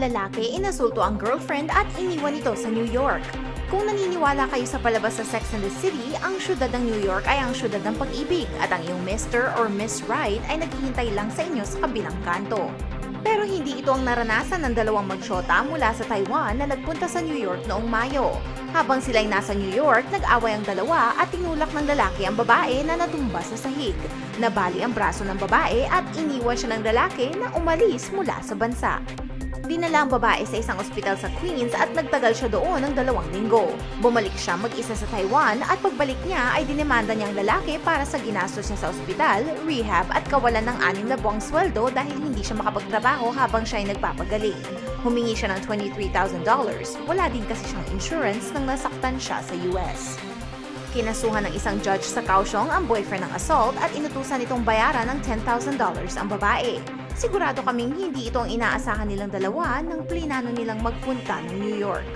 Lalaki inasulto ang girlfriend at iniwan ito sa New York. Kung naniniwala kayo sa palabas sa Sex and the City, ang syudad ng New York ay ang syudad ng pag-ibig at ang iyong Mr. or Miss Right ay naghihintay lang sa inyo sa kabilang kanto. Pero hindi ito ang naranasan ng dalawang magsyota mula sa Taiwan na nagpunta sa New York noong Mayo. Habang sila'y nasa New York, nag-away ang dalawa at tinulak ng lalaki ang babae na natumba sa sahig. Nabali ang braso ng babae at iniwan siya ng lalaki na umalis mula sa bansa. Dinala ang babae sa isang ospital sa Queens at nagtagal siya doon ng dalawang linggo. Bumalik siya mag-isa sa Taiwan at pagbalik niya ay dinemanda niya ang lalaki para sa ginastos niya sa ospital, rehab at kawalan ng anim na buwang sweldo dahil hindi siya makapagtrabaho habang siya ay nagpapagaling. Humingi siya ng $23,000. Wala din kasi siyang insurance nang nasaktan siya sa US. Kinasuhan ng isang judge sa Kaohsiung ang boyfriend ng assault at inutusan itong bayaran ng $10,000 ang babae. Sigurado kaming hindi ito ang inaasahan nilang dalawa nang plinano nilang magpunta ng New York.